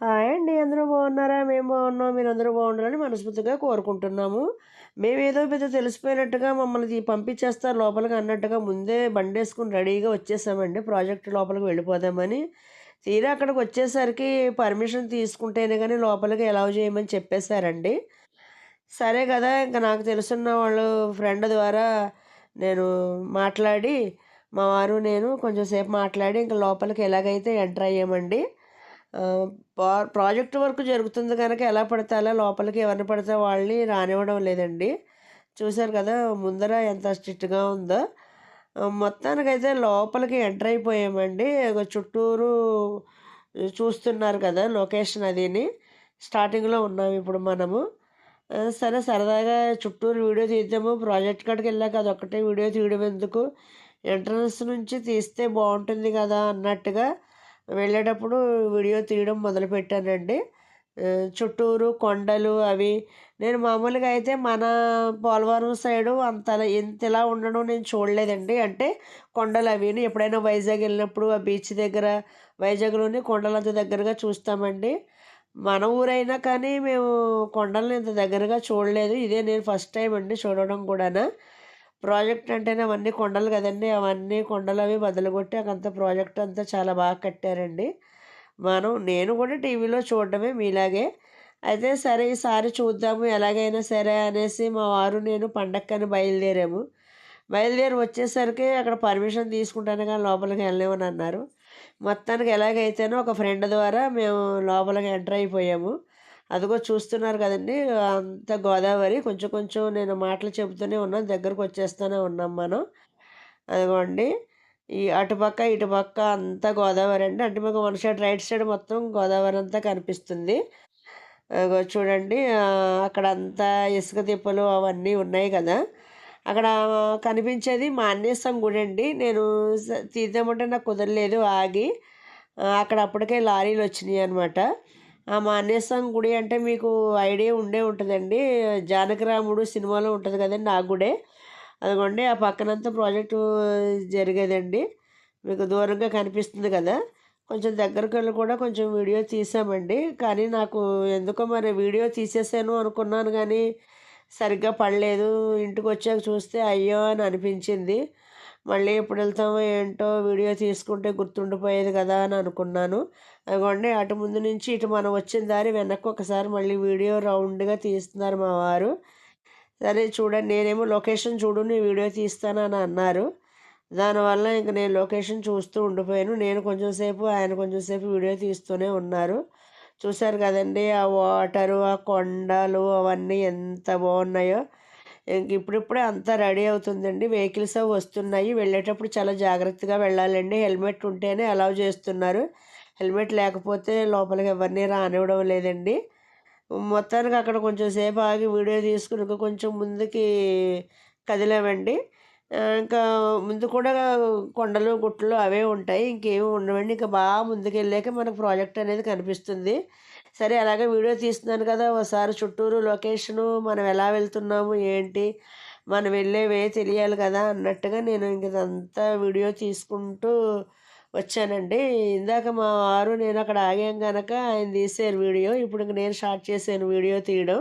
Hi అండి. అందరూ బాగున్నారా? మేము బాగున్నాం. మీరు అందరూ బాగుండాలని మనస్ఫూర్తిగా కోరుకుంటున్నాము. మేము ఏదో పెద్ద తెలిసిపోయినట్టుగా మమ్మల్ని పంపించేస్తారు. లోపలికి అన్నట్టుగా ముందే బండి వేసుకుని రెడీగా వచ్చేసామండి. ప్రాజెక్ట్ లోపలికి వెళ్ళిపోదామని. తీరా అక్కడికి వచ్చేసరికి పర్మిషన్ తీసుకుంటేనే కానీ లోపలికి ఎలవ్ చేయమని చెప్పేశారండి. సరే కదా ఇంకా నాకు తెలుసున్న వాళ్ళు ఫ్రెండ్ ద్వారా నేను మాట్లాడి మా వారు నేను కొంచెంసేపు మాట్లాడి ఇంకా లోపలికి ఎలాగైతే ఎంటర్ అయ్యామండి. ప్రాజెక్ట్ వర్క్ జరుగుతుంది కనుక ఎలా పడితే అలా లోపలికి ఎవరిని పడితే వాళ్ళని రానివ్వడం లేదండి. చూశారు కదా ముందర ఎంత స్ట్రిక్ట్గా ఉందో. మొత్తానికైతే లోపలికి ఎంటర్ అయిపోయామండి. చుట్టూరు చూస్తున్నారు కదా లొకేషన్ అదిని. స్టార్టింగ్లో ఉన్నాము ఇప్పుడు మనము. సరే సరదాగా చుట్టూరు వీడియో తీద్దాము. ప్రాజెక్ట్ కాడికి వెళ్ళాక అదొక్కటే వీడియో తీయడం ఎందుకు? ఎంట్రన్స్ నుంచి తీస్తే బాగుంటుంది కదా అన్నట్టుగా వెళ్ళేటప్పుడు వీడియో తీయడం మొదలుపెట్టానండి. చుట్టూరు కొండలు అవి. నేను మామూలుగా అయితే మన పోలవరం సైడు అంత ఇంతలా ఉండడం నేను చూడలేదండి. అంటే కొండలు అవి ఎప్పుడైనా వైజాగ్ వెళ్ళినప్పుడు ఆ బీచ్ దగ్గర వైజాగ్లోని కొండలంత దగ్గరగా చూస్తామండి. మన ఊరైనా కానీ మేము కొండలను ఇంత దగ్గరగా చూడలేదు. ఇదే నేను ఫస్ట్ టైం అండి చూడడం కూడా ప్రాజెక్ట్ అంటేనే అవన్నీ కొండలు కదండి. అవన్నీ కొండలు అవి బదులుగొట్టి అకంత ప్రాజెక్ట్ అంతా చాలా బాగా కట్టారండి. మనం నేను కూడా టీవీలో చూడడమే మీలాగే. అయితే సరే ఈసారి చూద్దాము ఎలాగైనా సరే అనేసి మా వారు నేను పండక్కని బయలుదేరాము. బయలుదేరి వచ్చేసరికి అక్కడ పర్మిషన్ తీసుకుంటాను కానీ లోపలికి వెళ్ళలేమని అన్నారు. మొత్తానికి ఎలాగైతేనో ఒక ఫ్రెండ్ ద్వారా మేము లోపలికి ఎంటర్ అయిపోయాము. అదిగో చూస్తున్నారు కదండి. అంత గోదావరి. కొంచెం కొంచెం నేను మాటలు చెబుతూనే ఉన్నాను. దగ్గరకు వచ్చేస్తూనే ఉన్నాం మనం. అదిగోండి ఈ అటుపక్క ఇటుపక్క అంతా గోదావరి అండి. అంటే మాకు వన్ సైడ్ రైట్ సైడ్ మొత్తం గోదావరి అంతా కనిపిస్తుంది. చూడండి. అక్కడ అంతా ఇసుక తిప్పలు అవన్నీ ఉన్నాయి కదా. అక్కడ కనిపించేది మాన్యసం గుడి అండి. నేను తీద్దామంటే నాకు కుదరలేదు ఆగి. అక్కడ అప్పటికే లారీలు వచ్చినాయి అనమాట ఆ మాన్యస్వామి గుడి అంటే మీకు ఐడియా ఉండే ఉంటుందండి. జానకరాముడు సినిమాలో ఉంటుంది కదండి ఆ గుడే. అదిగోండి ఆ పక్కనంతా ప్రాజెక్టు జరిగేదండి. మీకు దూరంగా కనిపిస్తుంది కదా. కొంచెం దగ్గరకు వెళ్ళి కూడా కొంచెం వీడియో తీసామండి. కానీ నాకు ఎందుకో మరి వీడియో తీసేసాను అనుకున్నాను కానీ సరిగ్గా పడలేదు. ఇంటికి వచ్చాక చూస్తే అయ్యో అని అనిపించింది. మళ్ళీ ఎప్పుడు వెళ్తామో ఏంటో వీడియో తీసుకుంటే గుర్తుండిపోయేది కదా అని అనుకున్నాను. అదిగోండి అటు ముందు నుంచి ఇటు మనం వచ్చిన దారి వెనక్కి ఒకసారి మళ్ళీ వీడియో రౌండ్గా తీస్తున్నారు మా వారు. సరే చూడండి నేనేమో లొకేషన్ చూడు నీ వీడియో తీస్తానని అన్నారు. దానివల్ల ఇంక నేను లొకేషన్ చూస్తూ ఉండిపోయాను. నేను కొంచెం సేపు ఆయన కొంచెం సేపు వీడియో తీస్తూనే ఉన్నారు. చూశారు కదండి ఆ వాటరు ఆ కొండలు అవన్నీ ఎంత బాగున్నాయో. ఇంక ఇప్పుడిప్పుడే అంతా రెడీ అవుతుందండి. వెహికల్స్ అవి వస్తున్నాయి. వెళ్ళేటప్పుడు చాలా జాగ్రత్తగా వెళ్ళాలండి. హెల్మెట్ ఉంటేనే అలౌ చేస్తున్నారు. హెల్మెట్ లేకపోతే లోపలికి ఎవరిని రానివ్వడం లేదండి. మొత్తానికి అక్కడ కొంచెం సేపు ఆగి వీడియో తీసుకుని ఇంకా కొంచెం ముందుకి కదిలామండి. ఇంకా ముందు కూడా కొండలు గుట్టలు అవే ఉంటాయి. ఇంకేమి ఉండవండి. ఇంకా బాగా ముందుకు వెళ్ళాక మనకు ప్రాజెక్ట్ అనేది కనిపిస్తుంది. సరే అలాగే వీడియో తీస్తున్నాను కదా. ఒకసారి చుట్టూరు లొకేషను మనం ఎలా వెళ్తున్నాము ఏంటి మనం వెళ్ళేవే తెలియాలి కదా అన్నట్టుగా నేను ఇంకంతా వీడియో తీసుకుంటూ వచ్చానండి. ఇందాక మా వారు నేను అక్కడ ఆగాం కనుక ఆయన తీసారు వీడియో. ఇప్పుడు ఇంక నేను స్టార్ట్ చేశాను వీడియో తీయడం.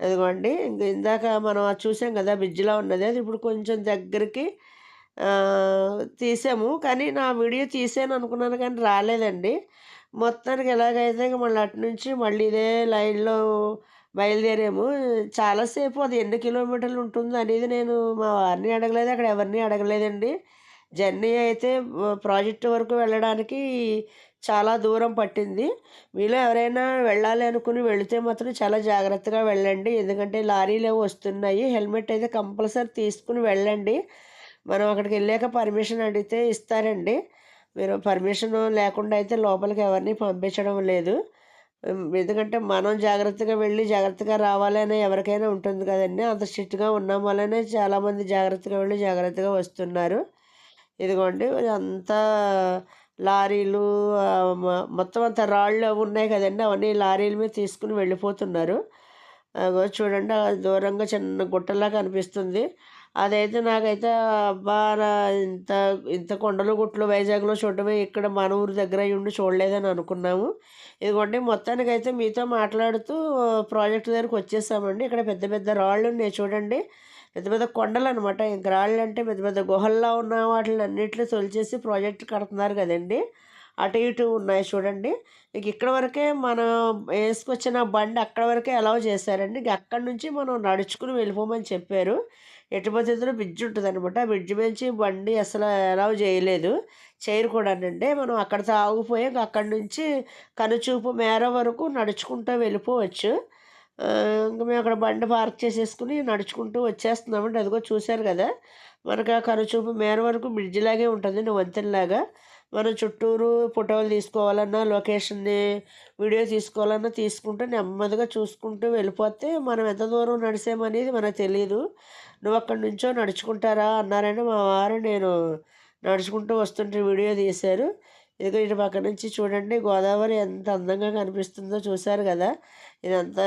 అదిగోండి. ఇంక ఇందాక మనం చూసాం కదా బ్రిడ్జ్లో ఉన్నది. అది ఇప్పుడు కొంచెం దగ్గరికి తీసాము. కానీ నా వీడియో తీసాను అనుకున్నాను కానీ రాలేదండి. మొత్తానికి ఎలాగైతే మళ్ళీ అటు నుంచి మళ్ళీ ఇదే లైన్లో బయలుదేరాము. చాలాసేపు అది ఎన్ని కిలోమీటర్లు ఉంటుంది అనేది నేను మా వారిని అడగలేదు. అక్కడ ఎవరిని అడగలేదండి. జర్నీ అయితే ప్రాజెక్ట్ వరకు వెళ్ళడానికి చాలా దూరం పట్టింది. మీలో ఎవరైనా వెళ్ళాలి అనుకుని వెళితే మాత్రం చాలా జాగ్రత్తగా వెళ్ళండి. ఎందుకంటే లారీలు వస్తున్నాయి. హెల్మెట్ అయితే కంపల్సరీ తీసుకుని వెళ్ళండి. మనం అక్కడికి వెళ్ళాక పర్మిషన్ అడిగితే ఇస్తారండి. మీరు పర్మిషన్ లేకుండా అయితే లోపలికి ఎవరిని పంపించడం లేదు. ఎందుకంటే మనం జాగ్రత్తగా వెళ్ళి జాగ్రత్తగా రావాలని ఎవరికైనా ఉంటుంది కదండి. అంత స్ట్రిక్ట్గా ఉన్నాం వల్లనే చాలామంది జాగ్రత్తగా వెళ్ళి జాగ్రత్తగా వస్తున్నారు. ఇదిగోండి అంతా లారీలు మొత్తం అంత రాళ్ళు అవి ఉన్నాయి కదండి అవన్నీ లారీల మీద తీసుకుని వెళ్ళిపోతున్నారు చూడండి దూరంగా చిన్న గుట్టలా కనిపిస్తుంది అదైతే నాకైతే అబ్బా! నా ఇంత ఇంత కొండలు, గుట్టలు వైజాగ్‌లో చూడడమే ఇక్కడ మన ఊరు దగ్గర ఉండి చూడలేదని అనుకున్నాము. ఇదిగోండి మొత్తానికైతే మీతో మాట్లాడుతూ ప్రాజెక్ట్ దగ్గరకొచ్చేసామండి. ఇక్కడ పెద్ద పెద్ద రాళ్ళు ఉన్నాయి చూడండి. పెద్ద పెద్ద కొండలు అనమాట ఇంక రాళ్ళంటే పెద్ద పెద్ద గుహల్లో ఉన్న వాటిని అన్నింటినీ తొలిచేసి ప్రాజెక్ట్ కడుతున్నారు కదండి అటు ఇటు ఉన్నాయి చూడండి. ఇక ఇక్కడ వరకే మనం వేసుకొచ్చిన బండి అక్కడ వరకే అలౌ చేశారండి. ఇంక అక్కడి నుంచి మనం నడుచుకుని వెళ్ళిపోమని చెప్పారు. ఎట్టి పరిస్థితుల్లో బ్రిడ్జ్ ఉంటదనమాట. ఆ బ్రిడ్జ్ నుంచి బండి అసలు అలౌ చేయలేదు. చైర్ కూడానండి. మనం అక్కడ ఆగిపోయి ఇంక అక్కడి నుంచి కనుచూపు మేర వరకు నడుచుకుంటూ వెళ్ళిపోవచ్చు. ఇంక మేము అక్కడ బండి పార్క్ చేసేసుకుని నడుచుకుంటూ వచ్చేస్తున్నామండి. అదిగో చూశారు కదా మనకు ఆ కనుచూపు మేర వరకు బ్రిడ్జిలాగే లాగే నువ్వు వంతెనలాగా. మనం చుట్టూరు ఫోటోలు తీసుకోవాలన్నా, లొకేషన్‌ని వీడియో తీసుకోవాలన్నా తీసుకుంటూ నెమ్మదిగా చూసుకుంటూ వెళ్ళిపోతే మనం ఎంత దూరం నడిసామనేది మనకు తెలియదు నువ్వు అక్కడి నుంచో నడుచుకుంటారా?" అన్నారని మా వారు. నేను నడుచుకుంటూ వస్తుంటే వీడియో తీశారు. ఇదిగో ఇటు పక్క నుంచి చూడండి గోదావరి ఎంత అందంగా కనిపిస్తుందో చూశారు కదా ఇదంతా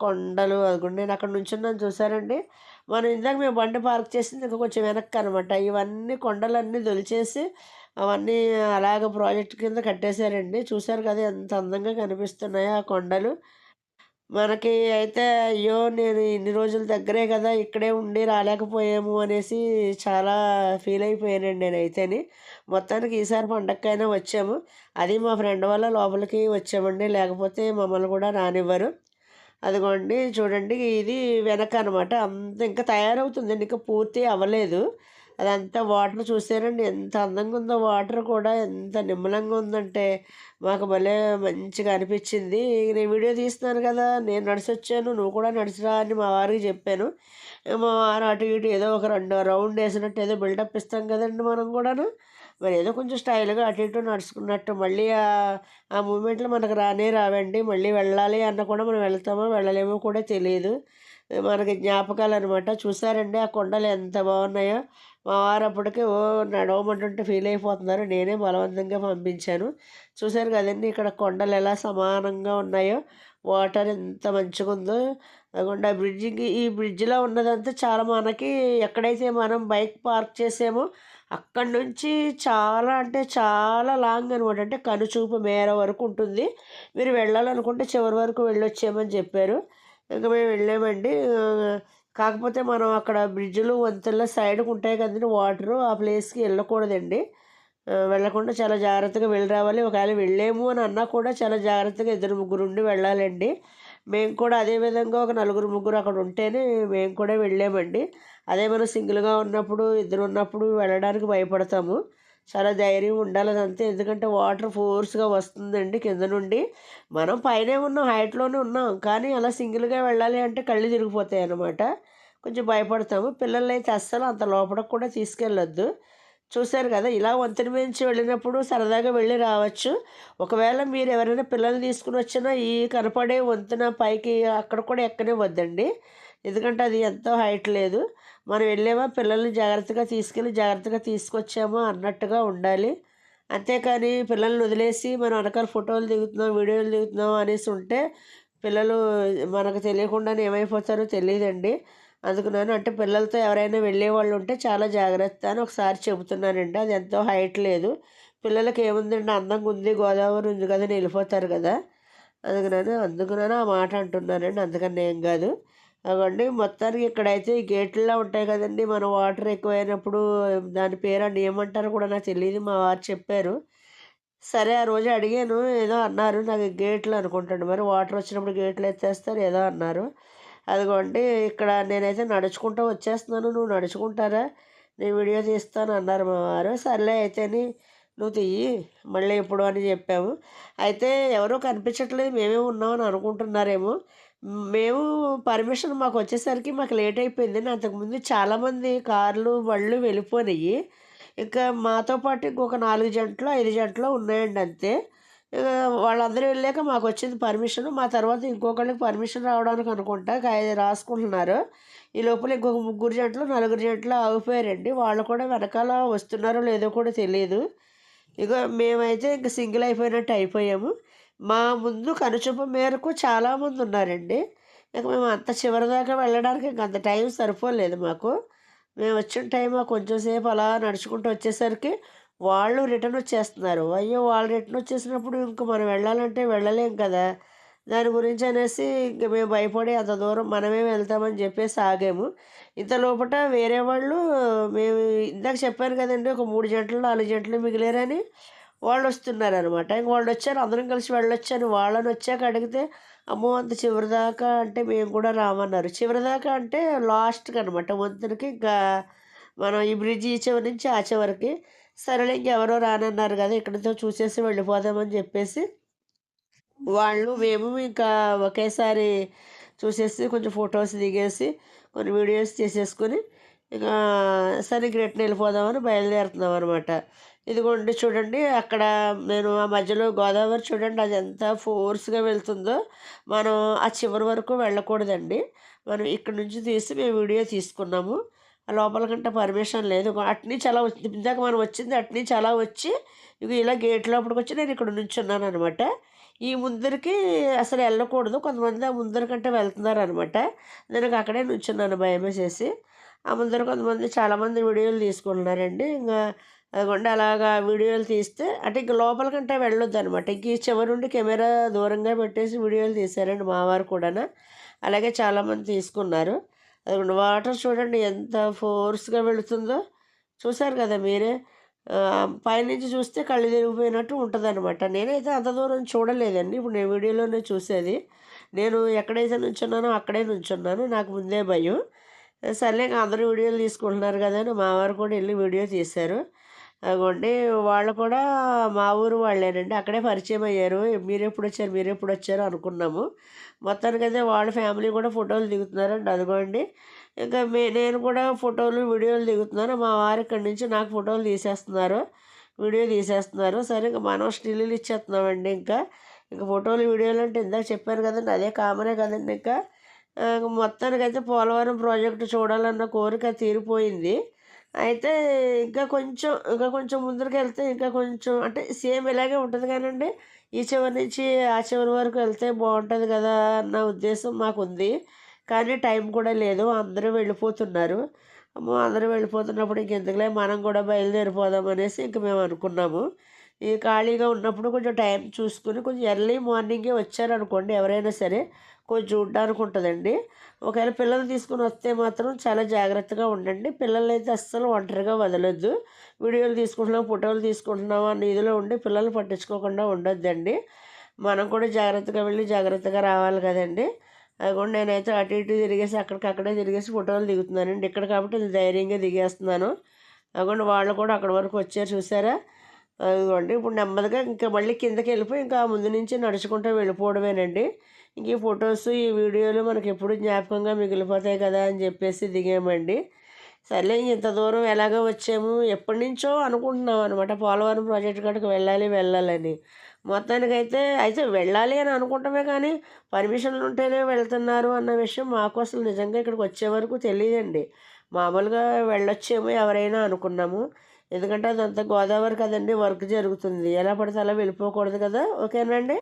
కొండలు అదిగోండి నేను అక్కడ నుంచున్నాను చూసారండి. మనం ఇందాక మేము బండి పార్క్ చేసింది ఇంకా కొంచెం వెనక్కనమాట. ఇవన్నీ కొండలన్నీ దొలిచేసి అవన్నీ అలాగ ప్రాజెక్ట్ కింద కట్టేశారండి. చూసారు కదా ఎంత అందంగా కనిపిస్తున్నాయో ఆ కొండలు. మనకి అయితే అయ్యో! నేను ఇన్ని రోజుల దగ్గరే కదా ఇక్కడే ఉండి రాలేకపోయాము అనేసి చాలా ఫీల్ అయిపోయానండి నేనైతేని. మొత్తానికి ఈసారి పండగకైనా వచ్చాము. అది మా ఫ్రెండ్ వల్ల లోపలికి వచ్చామండి. లేకపోతే మమ్మల్ని కూడా రానివ్వరు. అదిగోండి చూడండి ఇది వెనక అనమాట. అంత ఇంకా తయారవుతుందండి. ఇంకా పూర్తి అవ్వలేదు. అదంతా వాటర్ చూసారండి ఎంత అందంగా ఉందో వాటర్ కూడా ఎంత నిమ్మలంగా ఉందంటే మాకు భలే మంచిగా అనిపించింది. నేను వీడియో తీస్తున్నాను కదా! నేను నడిచొచ్చాను నువ్వు కూడా నడిచిరా అని మా వారికి చెప్పాను. మా వారు అటు ఇటు ఏదో ఒక రెండు రౌండ్ వేసినట్టు ఏదో బిల్డప్ ఇస్తాం కదండీ మనం కూడాను. మరి ఏదో కొంచెం స్టైల్‌గా అటు ఇటు నడుచుకున్నట్టు మళ్ళీ ఆ మూమెంట్లు మనకు రానే రావండి. మళ్ళీ వెళ్ళాలి అన్న కూడా మనం వెళ్తామో వెళ్ళలేమో కూడా తెలియదు మనకి జ్ఞాపకాలు అనమాట చూసారండి ఆ కొండలు ఎంత బాగున్నాయో. మా వారు అప్పటికే ఓ నడవమంటుంటే ఫీల్ అయిపోతున్నారు. నేనే బలవంతంగా పంపించాను. చూశారు కదండి ఇక్కడ కొండలు ఎలా సమానంగా ఉన్నాయో. వాటర్ ఎంత మంచిగుందో. అదిగోండి ఆ బ్రిడ్జికి ఈ బ్రిడ్జిలో ఉన్నదంతా చాలా మనకి ఎక్కడైతే మనం బైక్ పార్క్ చేసామో అక్కడి నుంచి చాలా అంటే చాలా లాంగ్ అనమాట. అంటే కనుచూపు మేర వరకు ఉంటుంది. మీరు వెళ్ళాలనుకుంటే చివరి వరకు వెళ్ళొచ్చేయమని చెప్పారు. ఇంకా మేము వెళ్ళామండి. కాకపోతే మనం అక్కడ బ్రిడ్జ్‌లు, వంతెనల సైడ్‌కి ఉంటాయి కదండీ వాటరు. ఆ ప్లేస్‌కి వెళ్ళకూడదండి. వెళ్ళకుండా చాలా జాగ్రత్తగా వెళ్ళి రావాలి. ఒకవేళ వెళ్ళలేము అని అన్నా కూడా చాలా జాగ్రత్తగా ఇద్దరు, ముగ్గురు ఉండి వెళ్ళాలండి. మేము కూడా అదే విధంగా ఒక నలుగురు, ముగ్గురు అక్కడ ఉంటేనే మేము కూడా వెళ్ళామండి. అదే మనం సింగిల్‌గా ఉన్నప్పుడు, ఇద్దరు ఉన్నప్పుడు వెళ్ళడానికి భయపడతాము. చాలా ధైర్యం ఉండాలి అదంతే. ఎందుకంటే వాటర్ ఫోర్స్‌గా వస్తుందండి కింద నుండి. మనం పైనే ఉన్నాం, హైట్‌లోనే ఉన్నాం. కానీ అలా సింగిల్‌గా వెళ్ళాలి అంటే కళ్ళు తిరిగిపోతాయి అన్నమాట కొంచెం భయపడతాము. పిల్లలనైతే అస్సలు అంత లోపలికి కూడా తీసుకెళ్ళొద్దు. చూశారు కదా! ఇలా వంతెన నుంచి వెళ్ళినప్పుడు సరదాగా వెళ్ళి రావచ్చు. ఒకవేళ మీరు ఎవరైనా పిల్లల్ని తీసుకుని వచ్చినా ఈ కనపడే వంతెన పైకి అక్కడ కూడా ఎక్కనివ్వద్దండి. ఎందుకంటే అది ఎంతో హైట్ లేదు. మనం వెళ్ళామా పిల్లల్ని జాగ్రత్తగా తీసుకెళ్ళి జాగ్రత్తగా తీసుకొచ్చామో అన్నట్టుగా ఉండాలి. అంతేకాని పిల్లల్ని వదిలేసి మనం వెనకాల ఫోటోలు దిగుతున్నాం, వీడియోలు దిగుతున్నాం అనేసి ఉంటే పిల్లలు మనకు తెలియకుండానే ఏమైపోతారో తెలియదండి అందుకు నేను అంటే పిల్లలతో ఎవరైనా వెళ్ళే వాళ్ళు ఉంటే చాలా జాగ్రత్త అని ఒకసారి చెబుతున్నానండి. అది ఎంతో హైట్ లేదు. పిల్లలకి ఏముందండి అందంగా ఉంది గోదావరి ఉంది కదా! అని వెళ్ళిపోతారు కదా! అందుకనని అందుకనని ఆ మాట అంటున్నానండి. అందుకని ఏం కాదు. అగోండి మొత్తానికి ఇక్కడైతే ఈ గేట్లలో ఉంటాయి కదండీ! మనం వాటర్ ఎక్కువైనప్పుడు దాని పేరు అని ఏమంటారో కూడా నాకు తెలియదు మా వారు చెప్పారు. సరే ఆ రోజు అడిగాను. ఏదో అన్నారు. నాకు గేట్లు అనుకుంటాను మరి వాటర్ వచ్చినప్పుడు గేట్లు ఎత్తేస్తారు ఏదో అన్నారు. అదిగోండి ఇక్కడ నేనైతే నడుచుకుంటూ వచ్చేస్తున్నాను. నువ్వు నడుచుకుంటారా? నేను వీడియో తీస్తాను అన్నారు మా వారు. సర్లే అయితేని నువ్వు తియ్యి మళ్ళీ ఇప్పుడు అని చెప్పాము. అయితే ఎవరు కనిపించట్లేదు మేమే ఉన్నామని అనుకుంటున్నారేమో. మేము పర్మిషన్ మాకు వచ్చేసరికి మాకు లేట్ అయిపోయింది అంతకుముందు చాలామంది కార్లు, బళ్ళు వెళ్ళిపోయినాయి. ఇంకా మాతో పాటు ఇంకొక నాలుగు జంటలు ఐదు జంటలు ఉన్నాయండి అంతే. ఇగ వాళ్ళందరూ వెళ్ళాక మాకొచ్చింది పర్మిషన్. మా తర్వాత ఇంకొకళ్ళకి పర్మిషన్ రావడానికి అనుకుంటా రాసుకుంటున్నారు. ఈ లోపల ఇంకొక ముగ్గురు జంటలు, నలుగురు జంటలు ఆగిపోయారండి. వాళ్ళు కూడా వెనకాల వస్తున్నారో లేదో కూడా తెలియదు ఇగో మేమైతే ఇంక సింగిల్ అయిపోయినట్టు అయిపోయాము. మా ముందు కనుచూపు మేరకు చాలామంది ఉన్నారండి. ఇక మేము అంత చివరి దాకా వెళ్ళడానికి ఇంక అంత టైం సరిపోలేదు మాకు. మేము వచ్చిన టైం కొంచెం సేపు అలా నడుచుకుంటూ వచ్చేసరికి వాళ్ళు రిటర్న్ వచ్చేస్తున్నారు అయ్యో వాళ్ళు రిటర్న్ వచ్చేసినప్పుడు ఇంక మనం వెళ్ళాలంటే వెళ్ళలేం కదా దాని గురించి అనేసి ఇంక మేము భయపడి అంత దూరం మనమే వెళ్తామని చెప్పేసి ఆగాము ఇంత లోపల వేరే వాళ్ళు మేము ఇందాక చెప్పాను కదండి ఒక మూడు జంటలు నాలుగు జంటలు మిగిలేరని వాళ్ళు వస్తున్నారు అనమాట ఇంక వాళ్ళు వచ్చారు అందరం కలిసి వెళ్ళొచ్చాను వాళ్ళని వచ్చాక అడిగితే అమ్మో అంత చివరిదాకా అంటే మేము కూడా రామన్నారు. చివరిదాకా అంటే లాస్ట్కి అనమాట వంతునికి ఇంకా మనం ఈ బ్రిడ్జి ఈ చివరి నుంచి ఆ చివరికి. సరేలే ఇంకెవరో రానన్నారు కదా ఇక్కడితో చూసేసి వెళ్ళిపోదామని చెప్పేసి వాళ్ళు మేము ఇంకా ఒకేసారి చూసేసి కొంచెం ఫొటోస్ దిగేసి కొన్ని వీడియోస్ తీసేసుకొని ఇక సరే రిటర్న్ వెళ్ళిపోదామని బయలుదేరుతున్నాం అనమాట ఇదిగోండి చూడండి అక్కడ నేను ఆ మధ్యలో గోదావరి చూడండి అది ఎంత ఫోర్స్గా వెళ్తుందో మనం ఆ చివరి వరకు వెళ్ళకూడదండి. మనం ఇక్కడ నుంచి తీసి మేము వీడియో తీసుకున్నాము. లోపల కంటే పర్మిషన్ లేదు. అట్నీ చాలా ఇందాక మనం వచ్చింది అట్నీ చాలా వచ్చి ఇక ఇలా గేట్ లోపలికి వచ్చి నేను ఇక్కడ నుంచున్నాను అనమాట ఈ ముందరికి అసలు వెళ్ళకూడదు. కొంతమంది ఆ ముందర కంటే వెళ్తున్నారు అనమాట నేను అక్కడే నుంచున్నాను భయం ఆ ముందర కొంతమంది చాలామంది వీడియోలు తీసుకుంటున్నారండి. ఇంకా అదిగోండి అలాగా వీడియోలు తీస్తే అంటే ఇంక లోపల కంటే వెళ్ళొద్దు అనమాట ఇంక ఈ చివరి నుండి కెమెరా దూరంగా పెట్టేసి వీడియోలు తీశారండి మావారు కూడా అలాగే చాలామంది తీసుకున్నారు. అదిగోండి వాటర్ చూడండి ఎంత ఫోర్స్గా వెళుతుందో. చూశారు కదా మీరే. పైనుంచి చూస్తే కళ్ళు తిరిగిపోయినట్టు ఉంటుంది అనమాట నేనైతే అంత దూరం చూడలేదండి. ఇప్పుడు నేను వీడియోలోనే చూసేది. నేను ఎక్కడైతే నుంచున్నానో అక్కడే నుంచున్నాను. నాకు ముందే భయం. సర్లే అందరూ వీడియోలు తీసుకుంటున్నారు కదా అని మావారు కూడా వెళ్ళి వీడియో తీశారు. అదిగోండి వాళ్ళు కూడా మా ఊరు వాళ్ళేనండి. అక్కడే పరిచయం అయ్యారు. మీరు ఎప్పుడు వచ్చారు మీరు ఎప్పుడు వచ్చారు అనుకున్నాము మొత్తానికైతే వాళ్ళ ఫ్యామిలీ కూడా ఫోటోలు దిగుతున్నారండి. అదిగోండి ఇంకా మే నేను కూడా ఫోటోలు వీడియోలు దిగుతున్నాను. మా వారు ఇక్కడి నుంచి నాకు ఫోటోలు తీసేస్తున్నారు వీడియో తీసేస్తున్నారు. సరే ఇంకా మనం స్టిల్లు ఇచ్చేస్తున్నామండి ఇంకా. ఇంకా ఫోటోలు వీడియోలు అంటే ఇందాక చెప్పాను కదండి అదే కామనే కదండి ఇంకా మొత్తానికైతే పోలవరం ప్రాజెక్టు చూడాలన్న కోరిక తీరిపోయింది. అయితే ఇంకా కొంచెం ఇంకా కొంచెం ముందరికి వెళ్తే ఇంకా కొంచెం అంటే సేమ్ ఇలాగే ఉంటుంది కానండి. ఈ చివరి నుంచి ఆ చివరి వరకు వెళ్తే బాగుంటుంది కదా అన్న ఉద్దేశం మాకు ఉంది కానీ టైం కూడా లేదు. అందరూ వెళ్ళిపోతున్నారు. అమ్మో అందరూ వెళ్ళిపోతున్నప్పుడు ఇంకెందుకులే మనం కూడా బయలుదేరిపోదాం అనేసి ఇంక మేము అనుకున్నాము. ఈ ఖాళీగా ఉన్నప్పుడు కొంచెం టైం చూసుకుని కొంచెం ఎర్లీ మార్నింగే వచ్చారనుకోండి ఎవరైనా సరే కొంచెం చూడడానికి ఉంటుందండి ఒకవేళ పిల్లలు తీసుకుని వస్తే మాత్రం చాలా జాగ్రత్తగా ఉండండి. పిల్లలు అయితే అస్సలు ఒంటరిగా వదలొద్దు. వీడియోలు తీసుకుంటున్నాం ఫోటోలు తీసుకుంటున్నాం అన్న ఇదిలో ఉండి పిల్లలు పట్టించుకోకుండా ఉండొద్దండి. మనం కూడా జాగ్రత్తగా వెళ్ళి జాగ్రత్తగా రావాలి కదండి. అది కూడా నేనైతే అటు ఇటు తిరిగేసి అక్కడికక్కడే తిరిగేసి ఫోటోలు దిగుతున్నానండి. ఇక్కడ కాబట్టి ధైర్యంగా దిగేస్తున్నాను. అదిగోండి వాళ్ళు కూడా అక్కడ వరకు వచ్చారు చూసారా? అదిగోండి ఇప్పుడు నెమ్మదిగా ఇంకా మళ్ళీ కిందకి వెళ్ళిపోయి ఇంకా ముందు నుంచి నడుచుకుంటూ వెళ్ళిపోవడమేనండి. ఇంక ఈ ఫొటోస్ ఈ వీడియోలు మనకి ఎప్పుడు జ్ఞాపకంగా మిగిలిపోతాయి కదా అని చెప్పేసి దిగామండి. సర్లే ఇంత దూరం ఎలాగో వచ్చాము. ఎప్పటి నుంచో అనుకుంటున్నాం అనమాట పోలవరం ప్రాజెక్ట్ కాడికి వెళ్ళాలి వెళ్ళాలని. మొత్తానికైతే అయితే వెళ్ళాలి అని అనుకుంటామే కానీ పర్మిషన్లు ఉంటేనే వెళ్తున్నారు అన్న విషయం మాకు అసలు నిజంగా ఇక్కడికి వచ్చే వరకు తెలియదండి. మామూలుగా వెళ్ళొచ్చేమో ఎవరైనా అనుకున్నాము. ఎందుకంటే అదంతా గోదావరి కదండి వర్క్ జరుగుతుంది. ఎలా పడితే అలా వెళ్ళిపోకూడదు కదా. ఓకేనండి